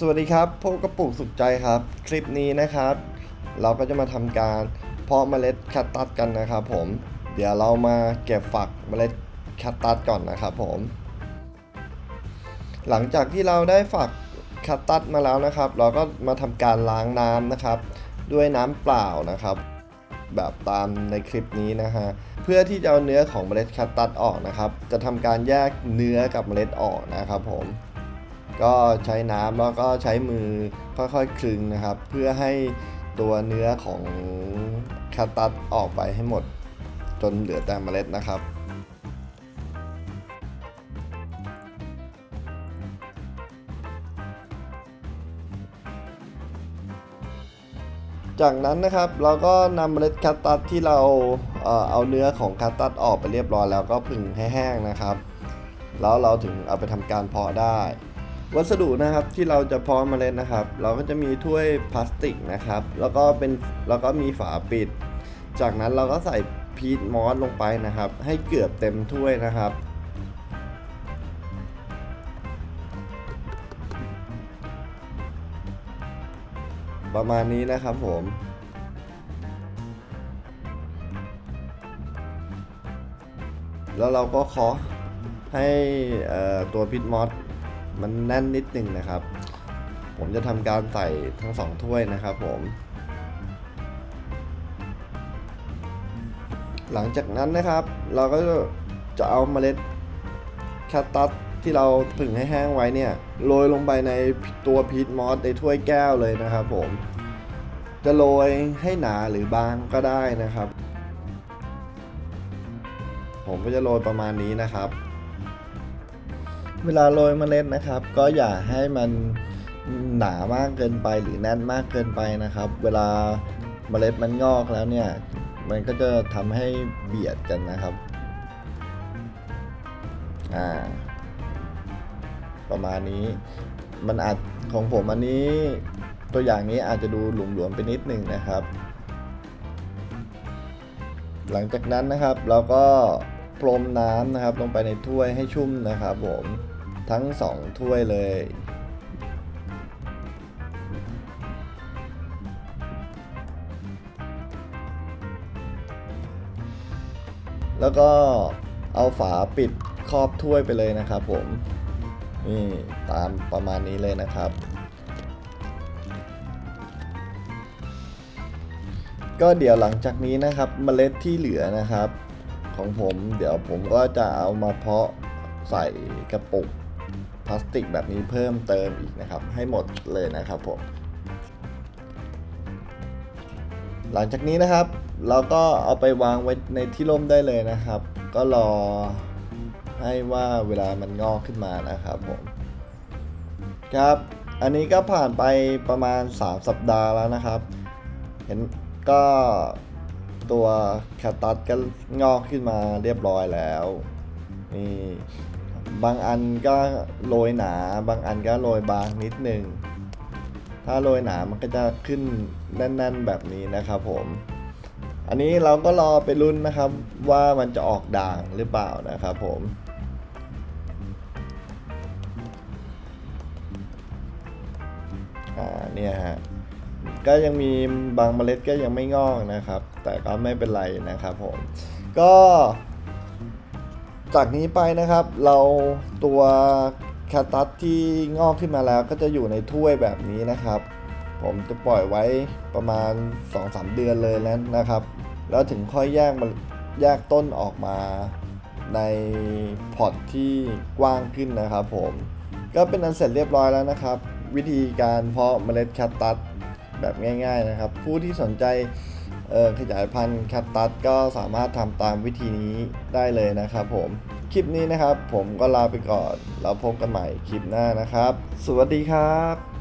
สวัสดีครับพบกับปลูกสุขใจครับ คลิปนี้นะครับ เราก็จะมาทำการเพาะเมล็ดแคตตัสกันนะครับผม เดี๋ยวเรามาเก็บฝักเมล็ดแคตตัสก่อนนะครับผม หลังจากที่เราได้ฝักแคตตัสมาแล้วนะครับ เราก็มาทำการล้างน้ำนะครับ ด้วยน้ำเปล่านะครับ แบบตามในคลิปนี้นะฮะเพื่อที่จะเอาเนื้อของเมล็ดแคตตัสออกนะครับ จะทำการแยกเนื้อกับเมล็ดออกนะครับผม ก็ใช้น้ำแล้วก็ใช้มือค่อยๆคลึงนะครับ เพื่อให้ตัวเนื้อของคตตัสออกไปให้หมด จนเหลือแต่เมล็ดนะครับจากนั้นนะครับเราก็นำเมล็ดคตตัสที่เราเอาเนื้อของคตตัสออกไปเรียบร้อยแล้วก็ผึ่งให้แห้งนะครับ แล้วเราถึงเอาไปทำการเพาะได้ วัสดุนะครับที่เราจะพาะเมล็ดนะครับ เราก็จะมีถ้วยพลาสติกนะครับ แล้วก็เป็นแล้วก็มีฝาปิด จากนั้นเราก็ใส่พีทมอสลงไปนะครับ ให้เกือบเต็มถ้วยนะครับ ประมาณนี้นะครับผมแล้วเราก็เคาะให้ตัวพิทมอส มันแน่นนิดนึงนะครับ ผมจะทำการใส่ทั้งสองถ้วยนะครับผม หลังจากนั้นนะครับ เราก็จะเอาเมล็ดแคตตัสที่เราผึ่งให้แห้งไว้เนี่ยโรยลงไปในตัวพีทมอสในถ้วยแก้วเลยนะครับผม จะโรยให้หนาหรือบางก็ได้นะครับ ผมก็จะโรยประมาณนี้นะครับ เวลาโรยเมล็ดนะครับ ก็อย่าให้มันหนามากเกินไปหรือแน่นมากเกินไปนะครับ เวลาเมล็ดมันงอกแล้วเนี่ย มันก็จะทำให้เบียดกันนะครับอ่าประมาณนี้ มันอาจของผมอันนี้ตัวอย่างนี้อาจจะดูหลวมๆไปนิดหนึ่งนะครับ หลังจากนั้นนะครับเราก็พรมน้ำนะครับลงไปในถ้วยให้ชุ่มนะครับผม ทั้งสองถ้วยเลย แล้วก็เอาฝาปิดครอบถ้วยไปเลยนะครับผมนี่ตามประมาณนี้เลยนะครับ ก็เดี๋ยวหลังจากนี้นะครับเมล็ดที่เหลือนะครับ ของผมเดี๋ยวผมก็จะเอามาเพาะใส่กระปุก พลาสติกแบบนี้เพิ่มเติมอีกนะครับ ให้หมดเลยนะครับผมหลังจากนี้นะครับเราก็เอาไปวางไว้ในที่ร่มได้เลยนะครับ ก็รอให้ว่าเวลามันงอกขึ้นมานะครับผมครับอันนี้ก็ผ่านไปประมาณ 3 สัปดาห์แล้วนะครับ เห็นก็ตัวแคตตัสก็งอกขึ้นมาเรียบร้อยแล้วนี่ บางอันก็โรยหนา บางอันก็โรยบางนิดหนึ่งถ้าโรยหนา มันก็จะขึ้นแน่น ๆ แบบนี้นะครับผม อันนี้เราก็รอไปรุ่นนะครับว่ามันจะออกด่างหรือเปล่านะครับผมอ่าเนี่ยฮะ ก็ยังมีบางเมล็ดก็ยังไม่งอกนะครับ แต่ก็ไม่เป็นไรนะครับผม ก็ จากนี้ไปนะครับ เราตัวแคตตัสที่งอกขึ้นมาแล้วก็จะอยู่ในถ้วยแบบนี้นะครับ ผมจะปล่อยไว้ประมาณ 2-3 เดือนเลยแล้วนะครับ แล้วถึงค่อยแยกมาแยกต้นออกมาในพอร์ตที่กว้างขึ้นนะครับผม ก็เป็นอันเสร็จเรียบร้อยแล้วนะครับ วิธีการเพาะเมล็ดแคตตัสแบบง่าย ๆนะครับ ผู้ที่สนใจ ขยายพันธุ์แคตตัสก็สามารถทำตามวิธีนี้ได้เลยนะครับผม คลิปนี้นะครับผมก็ลาไปก่อน แล้วพบกันใหม่คลิปหน้านะครับ สวัสดีครับ